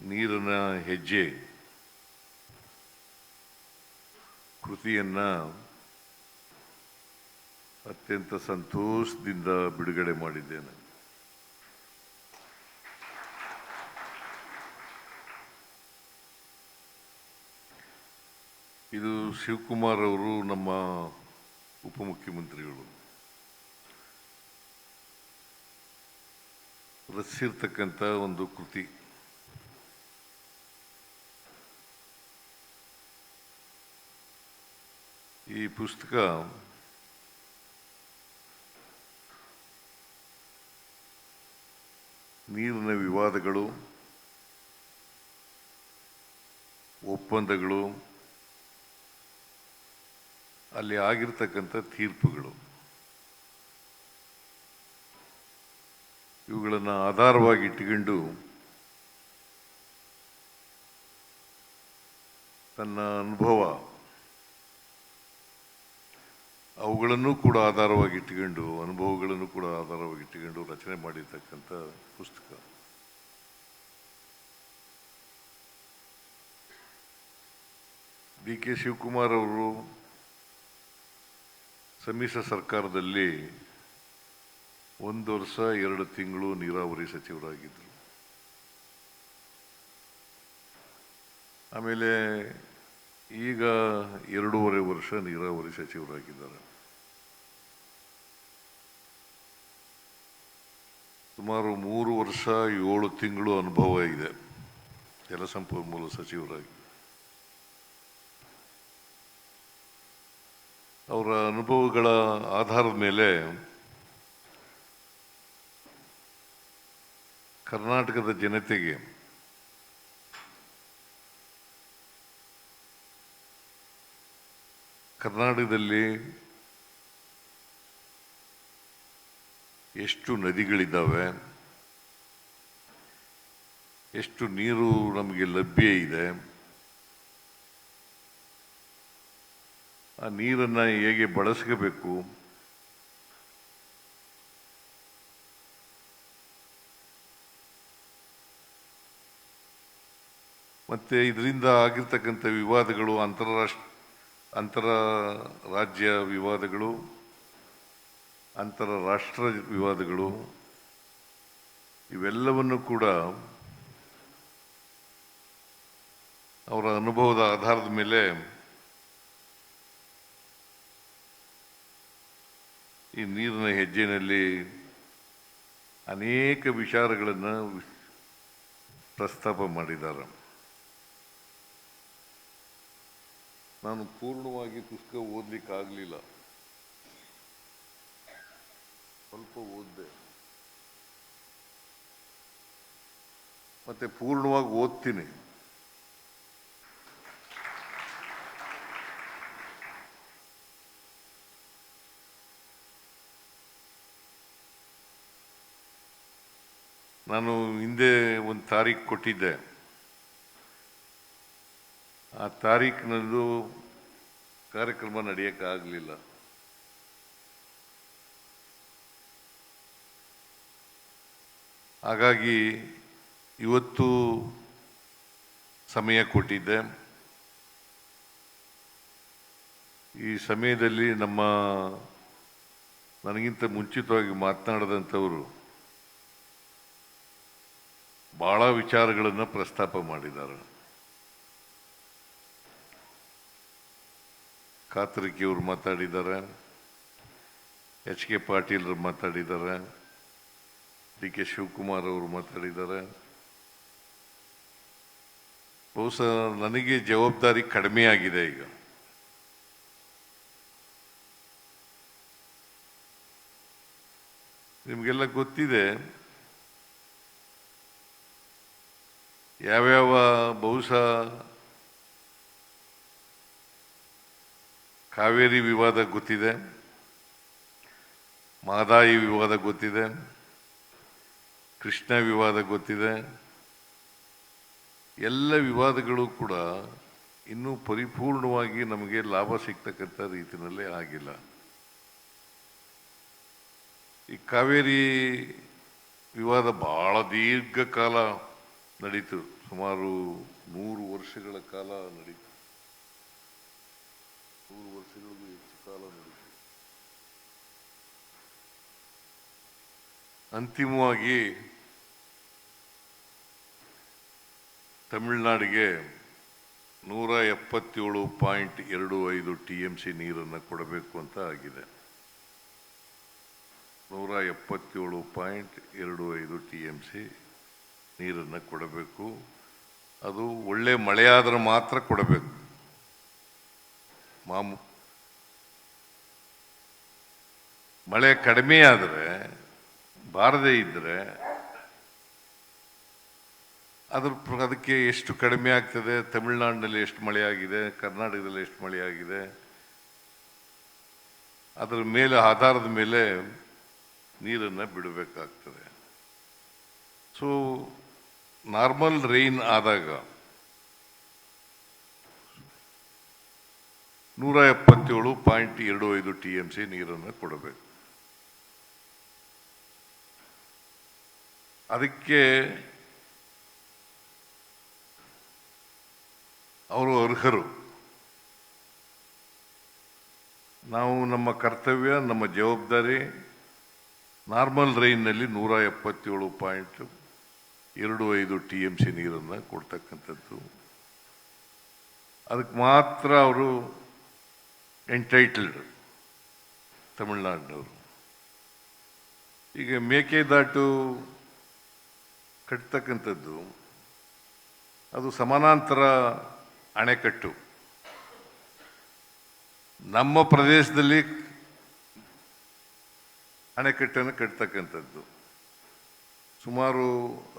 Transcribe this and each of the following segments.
ನೀರಿನ ಹೆಜ್ಜೆ. ಕೃತಿಯನ್ನು ಅತ್ಯಂತ ಸಂತೋಷದಿಂದ ಬಿಡುಗಡೆ ಮಾಡಿದ್ದೇನೆ. ಇದು ಶಿವಕುಮಾರ್ ಅವರು ನಮ್ಮ ಉಪಮುಖ್ಯಮಂತ್ರಿಗಳು. ರಚಿಸಿರ್ತಕ್ಕಂಥ ಒಂದು ಕೃತಿ. ಈ ಪುಸ್ತಕ ನೀರಿನ ವಿವಾದಗಳು ಒಪ್ಪಂದಗಳು ಅಲ್ಲಿ ಆಗಿರ್ತಕ್ಕಂಥ ತೀರ್ಪುಗಳು. ಇವುಗಳನ್ನು ಆಧಾರವಾಗಿ ಇಟ್ಟುಕೊಂಡು ತನ್ನ ಅನುಭವ ಅವುಗಳನ್ನು ಕೂಡ ಆಧಾರವಾಗಿ ಇಟ್ಟುಕೊಂಡು, ಅನುಭವಗಳನ್ನು ಕೂಡ ಆಧಾರವಾಗಿ ಇಟ್ಟುಕೊಂಡು ರಚನೆ ಮಾಡಿರ್ತಕ್ಕಂಥ ಪುಸ್ತಕ. ಡಿ ಕೆ ಶಿವಕುಮಾರ್ ಅವರು ಸಮ್ಮಿಶ್ರ ಸರ್ಕಾರದಲ್ಲಿ ಒಂದು ವರ್ಷ, ಎರಡು ತಿಂಗಳು ನೀರಾವರಿ ಸಚಿವರಾಗಿದ್ದರು. ಆಮೇಲೆ ಈಗ ಎರಡೂವರೆ ವರ್ಷ ನೀರಾವರಿ ಸಚಿವರಾಗಿದ್ದಾರೆ ಸುಮಾರು ಮೂರು ವರ್ಷ ಏಳು ತಿಂಗಳು ಅನುಭವ ಇದೆ ಜಲಸಂಪನ್ಮೂಲ ಸಚಿವರಾಗಿ. ಅವರ ಅನುಭವಗಳ ಆಧಾರದ ಮೇಲೆ ಕರ್ನಾಟಕದ ಜನತೆಗೆ ಕರ್ನಾಟಕದಲ್ಲಿ ಎಷ್ಟು ನದಿಗಳಿದ್ದಾವೆ, ಎಷ್ಟು ನೀರು ನಮಗೆ ಲಭ್ಯ ಇದೆ, ಆ ನೀರನ್ನು ಹೇಗೆ ಬಳಸ್ಕೋಬೇಕು, ಮತ್ತು ಇದರಿಂದ ಆಗಿರ್ತಕ್ಕಂಥ ವಿವಾದಗಳು ಅಂತಾರಾಷ್ಟ್ರ ಅಂತರ ರಾಜ್ಯ ವಿವಾದಗಳು ಅಂತರರಾಷ್ಟ್ರ ವಿವಾದಗಳು, ಇವೆಲ್ಲವನ್ನು ಕೂಡ ಅವರ ಅನುಭವದ ಆಧಾರದ ಮೇಲೆ ಈ ನೀರಿನ ಹೆಜ್ಜೆನಲ್ಲಿ ಅನೇಕ ವಿಚಾರಗಳನ್ನು ಪ್ರಸ್ತಾಪ ಮಾಡಿದ್ದಾರೆ. ನಾನು ಪೂರ್ಣವಾಗಿ ಪುಸ್ತಕ ಓದ್ಲಿಕ್ಕೆ ಆಗಲಿಲ್ಲ ಸ್ವಲ್ಪ ಓದಿದೆ. ಮತ್ತೆ ಪೂರ್ಣವಾಗಿ ಓದ್ತೀನಿ. ನಾನು ಹಿಂದೆ ಒಂದು ತಾರೀಕು ಕೊಟ್ಟಿದ್ದೆ. ಆ ತಾರೀಕಿನಲ್ಲೂ ಕಾರ್ಯಕ್ರಮ ನಡೆಯೋಕ್ಕಾಗಲಿಲ್ಲ. ಹಾಗಾಗಿ ಇವತ್ತು ಸಮಯ ಕೊಟ್ಟಿದ್ದೆ. ಈ ಸಮಯದಲ್ಲಿ ನಮ್ಮ ನನಗಿಂತ ಮುಂಚಿತವಾಗಿ ಮಾತನಾಡಿದಂಥವರು ಭಾಳ ವಿಚಾರಗಳನ್ನು ಪ್ರಸ್ತಾಪ ಮಾಡಿದ್ದಾರೆ. ಕಾತರಿಕೆಯವರು ಮಾತಾಡಿದ್ದಾರೆ, ಎಚ್ ಕೆ ಪಾಟೀಲ್ರು ಮಾತಾಡಿದ್ದಾರೆ, ಡಿ ಕೆ ಶಿವಕುಮಾರ್ ಅವರು ಮಾತಾಡಿದ್ದಾರೆ. ಬಹುಶಃ ನನಗೆ ಜವಾಬ್ದಾರಿ ಕಡಿಮೆ ಆಗಿದೆ ಈಗ. ನಿಮಗೆಲ್ಲ ಗೊತ್ತಿದೆ, ಯಾವ್ಯಾವ ಬಹುಶಃ ಕಾವೇರಿ ವಿವಾದ ಗೊತ್ತಿದೆ, ಮಾದಾಯಿ ವಿವಾದ ಗೊತ್ತಿದೆ, ಕೃಷ್ಣ ವಿವಾದ ಗೊತ್ತಿದೆ. ಎಲ್ಲ ವಿವಾದಗಳು ಕೂಡ ಇನ್ನೂ ಪರಿಪೂರ್ಣವಾಗಿ ನಮಗೆ ಲಾಭ ಸಿಗ್ತಕ್ಕಂಥ ರೀತಿಯಲ್ಲೇ ಆಗಿಲ್ಲ. ಈ ಕಾವೇರಿ ವಿವಾದ ಬಹಳ ದೀರ್ಘಕಾಲ ನಡೀತು, ಸುಮಾರು ನೂರು ವರ್ಷಗಳ ಕಾಲ ನಡೀತು. ನೂರು ವರ್ಷಗಳಿಗೂ ಹೆಚ್ಚು ಕಾಲ ನಡೀತು ಅಂತಿಮವಾಗಿ ತಮಿಳುನಾಡಿಗೆ ನೂರ ಎಪ್ಪತ್ತೇಳು ಪಾಯಿಂಟ್ ಎರಡು ಐದು ಟಿ ಎಂ ಸಿ ನೀರನ್ನು ಕೊಡಬೇಕು ಅಂತ ಆಗಿದೆ. ನೂರ ಎಪ್ಪತ್ತೇಳು ಪಾಯಿಂಟ್ ಎರಡು ಐದು ಟಿ ಎಂ ಸಿ ನೀರನ್ನು ಕೊಡಬೇಕು. ಅದು ಒಳ್ಳೆ ಮಳೆಯಾದ್ರೆ ಮಾತ್ರ ಕೊಡಬೇಕು. ಮಾಮೂ. ಮಳೆ ಕಡಿಮೆ ಆದರೆ, ಬಾರದೇ ಇದ್ದರೆ ಅದ್ರ ಅದಕ್ಕೆ ಎಷ್ಟು ಕಡಿಮೆ ಆಗ್ತದೆ? ತಮಿಳುನಾಡಿನಲ್ಲಿ ಎಷ್ಟು ಮಳೆ ಆಗಿದೆ? ಕರ್ನಾಟಕದಲ್ಲಿ ಎಷ್ಟು ಮಳೆ ಆಗಿದೆ? ಅದರ ಮೇಲೆ, ಆಧಾರದ ಮೇಲೆ ನೀರನ್ನು ಬಿಡಬೇಕಾಗ್ತದೆ. ಸೊ ನಾರ್ಮಲ್ ರೈನ್ ಆದಾಗ ನೂರ ಎಪ್ಪತ್ತೇಳು ಪಾಯಿಂಟ್ ಎರಡು ಐದು ಟಿ ಎಂ ಸಿ ನೀರನ್ನು ಕೊಡಬೇಕು. ಅದಕ್ಕೆ ಅವರು ಅರ್ಹರು. ನಾವು ನಮ್ಮ ಕರ್ತವ್ಯ, ನಮ್ಮ ಜವಾಬ್ದಾರಿ ನಾರ್ಮಲ್ ರೈನ್ನಲ್ಲಿ ನೂರ ಎಪ್ಪತ್ತೇಳು ಪಾಯಿಂಟ್ ಎರಡು ಐದು ಟಿ ಎಂ ಸಿ ನೀರನ್ನು ಕೊಡ್ತಕ್ಕಂಥದ್ದು. ಅದಕ್ಕೆ ಮಾತ್ರ ಅವರು ಎಂಟೈಟಲ್ಡ್ ತಮಿಳ್ನಾಡಿನವರು ಈಗ ಮೇಕೆದಾಟು ಕಟ್ತಕ್ಕಂಥದ್ದು, ಅದು ಸಮಾನಾಂತರ ಅಣೆಕಟ್ಟು. ನಮ್ಮ ಪ್ರದೇಶದಲ್ಲಿ ಅಣೆಕಟ್ಟನ್ನು ಕಟ್ತಕ್ಕಂಥದ್ದು. ಸುಮಾರು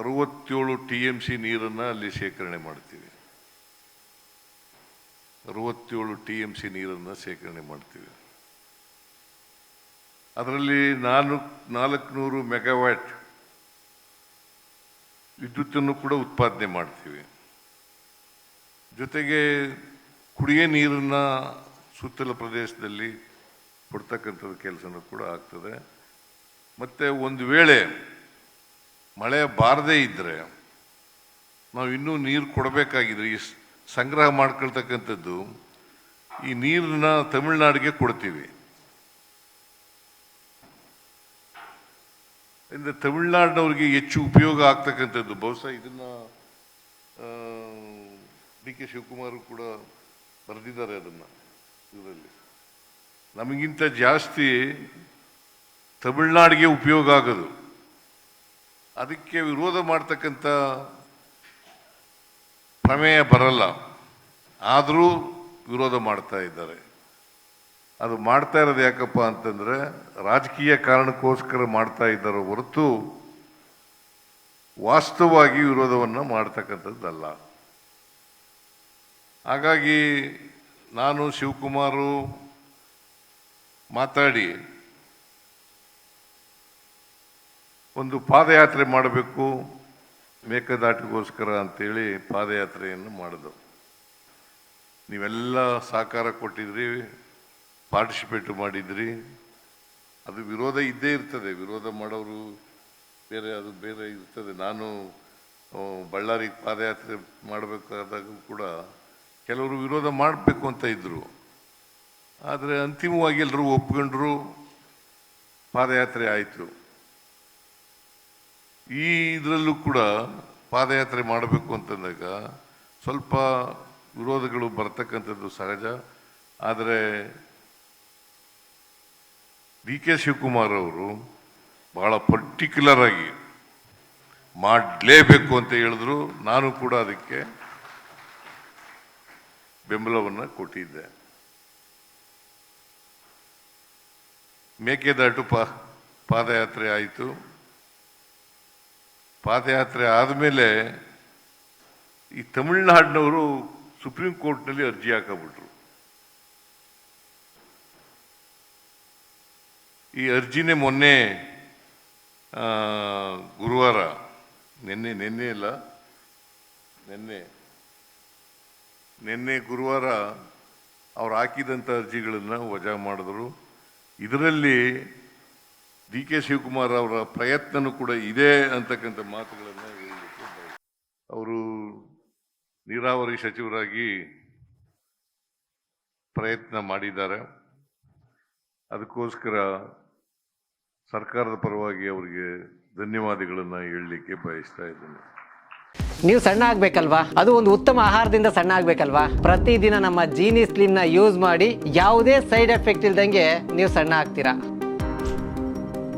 ಅರುವತ್ತೇಳು ಟಿ ಎಂ ಸಿ ನೀರನ್ನು ಅಲ್ಲಿ ಶೇಖರಣೆ ಮಾಡ್ತೀವಿ. ಅರವತ್ತೇಳು ಟಿ ಎಂ ಸಿ ನೀರನ್ನು ಶೇಖರಣೆ ಮಾಡ್ತೀವಿ. ಅದರಲ್ಲಿ ನಾಲ್ಕು, ನಾಲ್ಕುನೂರು ಮೆಗಾವ್ಯಾಟ್ ವಿದ್ಯುತ್ತನ್ನು ಕೂಡ ಉತ್ಪಾದನೆ ಮಾಡ್ತೀವಿ. ಜೊತೆಗೆ ಕುಡಿಯೋ ನೀರನ್ನ ಸುತ್ತಲ ಪ್ರದೇಶದಲ್ಲಿ ಕೊಡ್ತಕ್ಕಂಥದ್ದು ಕೆಲಸನೂ ಕೂಡ ಆಗ್ತದೆ. ಮತ್ತು ಒಂದು ವೇಳೆ ಮಳೆ ಬಾರದೇ ಇದ್ದರೆ ನಾವು ಇನ್ನೂ ನೀರು ಕೊಡಬೇಕಾಗಿದೆ ಸ್- ಸಂಗ್ರಹ ಮಾಡ್ಕೊಳ್ತಕ್ಕಂಥದ್ದು ಈ ನೀರನ್ನ ತಮಿಳುನಾಡಿಗೆ ಕೊಡ್ತೀವಿ. ಇಂದ ತಮಿಳ್ನಾಡಿನವ್ರಿಗೆ ಹೆಚ್ಚು ಉಪಯೋಗ ಆಗ್ತಕ್ಕಂಥದ್ದು. ಬಹುಶಃ ಇದನ್ನ ಡಿ ಕೆ ಶಿವಕುಮಾರ್ ಕೂಡ ಬರೆದಿದ್ದಾರೆ ಅದನ್ನ ಇದರಲ್ಲಿ. ನಮಗಿಂತ ಜಾಸ್ತಿ ತಮಿಳುನಾಡಿಗೆ ಉಪಯೋಗ ಆಗೋದು. ಅದಕ್ಕೆ ವಿರೋಧ ಮಾಡ್ತಕ್ಕಂಥ ಪ್ರಮೇಯ ಬರಲ್ಲ. ಆದರೂ ವಿರೋಧ ಮಾಡ್ತಾ ಇದ್ದಾರೆ. ಅದು ಮಾಡ್ತಾ ಇರೋದು ಯಾಕಪ್ಪ ಅಂತಂದ್ರೆ ರಾಜಕೀಯ ಕಾರಣಕ್ಕೋಸ್ಕರ ಮಾಡ್ತಾ ಇದ್ದಾರೆ ಹೊರತು ವಾಸ್ತವವಾಗಿ ವಿರೋಧವನ್ನು ಮಾಡ್ತಕ್ಕಂಥದ್ದಲ್ಲ. ಹಾಗಾಗಿ ನಾನು ಶಿವಕುಮಾರು ಮಾತಾಡಿ ಒಂದು ಪಾದಯಾತ್ರೆ ಮಾಡಬೇಕು. ಮೇಕದಾಟಿಗೋಸ್ಕರ ಅಂತೇಳಿ ಪಾದಯಾತ್ರೆಯನ್ನು ಮಾಡಿದೆವು. ನೀವೆಲ್ಲ ಸಹಕಾರ ಕೊಟ್ಟಿದ್ರಿ, ಪಾರ್ಟಿಸಿಪೇಟ್ ಮಾಡಿದ್ರಿ. ಅದು ವಿರೋಧ ಇದ್ದೇ ಇರ್ತದೆ. ವಿರೋಧ ಮಾಡೋರು ಬೇರೆ, ಅದು ಬೇರೆ ಇರ್ತದೆ. ನಾನು ಬಳ್ಳಾರಿಗೆ ಪಾದಯಾತ್ರೆ ಮಾಡಬೇಕಾದಾಗ ಕೂಡ ಕೆಲವರು ವಿರೋಧ ಮಾಡಬೇಕು ಅಂತ ಇದ್ದರು ಆದರೆ ಅಂತಿಮವಾಗಿ ಎಲ್ಲರೂ ಒಪ್ಕೊಂಡ್ರು, ಪಾದಯಾತ್ರೆ ಆಯಿತು. ಈ ಇದರಲ್ಲೂ ಕೂಡ ಪಾದಯಾತ್ರೆ ಮಾಡಬೇಕು ಅಂತಂದಾಗ ಸ್ವಲ್ಪ ವಿರೋಧಗಳು ಬರ್ತಕ್ಕಂಥದ್ದು ಸಹಜ. ಆದರೆ ಡಿ ಕೆ ಶಿವಕುಮಾರ್ ಅವರು ಬಹಳ ಪರ್ಟಿಕ್ಯುಲರ್ ಆಗಿ ಮಾಡಲೇಬೇಕು ಅಂತ ಹೇಳಿದ್ರು. ನಾನು ಕೂಡ ಅದಕ್ಕೆ ಬೆಂಬಲವನ್ನು ಕೊಟ್ಟಿದ್ದೆ. ಮೇಕೆದಾಟು ಪಾ, ಪಾದಯಾತ್ರೆ ಆಯಿತು. ಪಾದಯಾತ್ರೆ ಆದಮೇಲೆ ಈ ತಮಿಳುನಾಡಿನವರು ಸುಪ್ರೀಂ ಕೋರ್ಟ್ನಲ್ಲಿ ಅರ್ಜಿ ಹಾಕಬಿಟ್ರು. ಈ ಅರ್ಜಿನೇ ಮೊನ್ನೆ ಗುರುವಾರ, ನಿನ್ನೆ ನಿನ್ನೆ ಇಲ್ಲ, ನಿನ್ನೆ ನಿನ್ನೆ ಗುರುವಾರ ಅವ್ರು ಹಾಕಿದಂಥ ಅರ್ಜಿಗಳನ್ನು ವಜಾ ಮಾಡಿದ್ರು. ಇದರಲ್ಲಿ ಡಿ ಕೆ ಶಿವಕುಮಾರ್ ಅವರ ಪ್ರಯತ್ನನೂ ಕೂಡ ಇದೆ ಅಂತಕ್ಕಂಥ ಮಾತುಗಳನ್ನು ಹೇಳಲಿಕ್ಕೆ. ಅವರು ನೀರಾವರಿ ಸಚಿವರಾಗಿ ಪ್ರಯತ್ನ ಮಾಡಿದ್ದಾರೆ. ಅದಕ್ಕೋಸ್ಕರ ಸರ್ಕಾರದ ಪರವಾಗಿ ಅವರಿಗೆ ಧನ್ಯವಾದಗಳನ್ನು ಹೇಳಲಿಕ್ಕೆ ಬಯಸ್ತಾ ಇದ್ದೇನೆ. ನೀವು ಸಣ್ಣ ಆಗ್ಬೇಕಲ್ವಾ? ಅದು ಒಂದು ಉತ್ತಮ ಆಹಾರದಿಂದ ಸಣ್ಣ ಆಗ್ಬೇಕಲ್ವಾ? ಪ್ರತಿದಿನ ನಮ್ಮ ಜೀನಿ ಸ್ಲಿಮ್ನ ಯೂಸ್ ಮಾಡಿ ಯಾವುದೇ ಸೈಡ್ ಎಫೆಕ್ಟ್ ಇಲ್ದಂಗೆ ನೀವು ಸಣ್ಣ ಆಗ್ತೀರಾ?